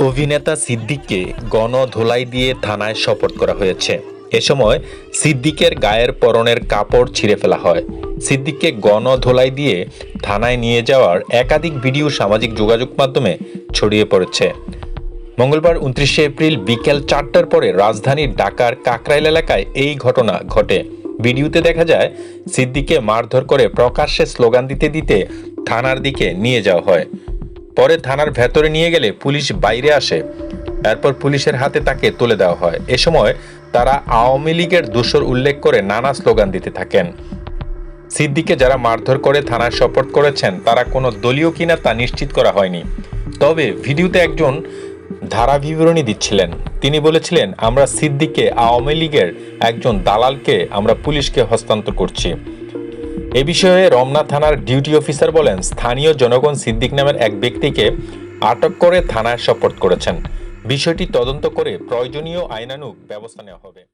অভিনেতা সিদ্দিককে গণধোলাই দিয়ে থানায় শপথ করা হয়েছে। এ সময় সিদ্দিকের গায়ের পরনের কাপড় ছিঁড়ে ফেলা হয়। সিদ্দিককে গণধোলাই দিয়ে থানায় নিয়ে যাওয়ার একাধিক ভিডিও সামাজিক যোগাযোগ মাধ্যমে ছড়িয়ে পড়েছে। মঙ্গলবার উনত্রিশে এপ্রিল বিকেল চারটার পরে রাজধানীর ঢাকার কাকরাইল এলাকায় এই ঘটনা ঘটে। ভিডিওতে দেখা যায়, সিদ্দিককে মারধর করে প্রকাশ্যে স্লোগান দিতে দিতে থানার দিকে নিয়ে যাওয়া হয়। পরে থানার ভেতরে নিয়ে গেলে পুলিশ বাইরে আসে। এরপর পুলিশের হাতে তাকে তুলে দেওয়া হয়। এ সময় তারা আওয়ামী লীগের দোষর উল্লেখ করে নানা স্লোগান দিতে থাকেন। সিদ্দিকে যারা মারধর করে থানায় শপথ করেছেন, তারা কোনো দলীয় কিনা তা নিশ্চিত করা হয়নি। তবে ভিডিওতে একজন ধারা বিবরণী দিচ্ছিলেন। তিনি বলেছিলেন, আমরা সিদ্দিককে, আওয়ামী লীগের একজন দালালকে আমরা পুলিশকে হস্তান্তর করছি। এ বিষয়ে রমনা থানার ডিউটি অফিসার বলেন, স্থানীয় জনগণ সিদ্দিক নামের এক ব্যক্তিকে আটক করে থানায় শপথ করেছেন। বিষয়টি তদন্ত করে প্রয়োজনীয় আইনানুগ ব্যবস্থা নেওয়া হবে।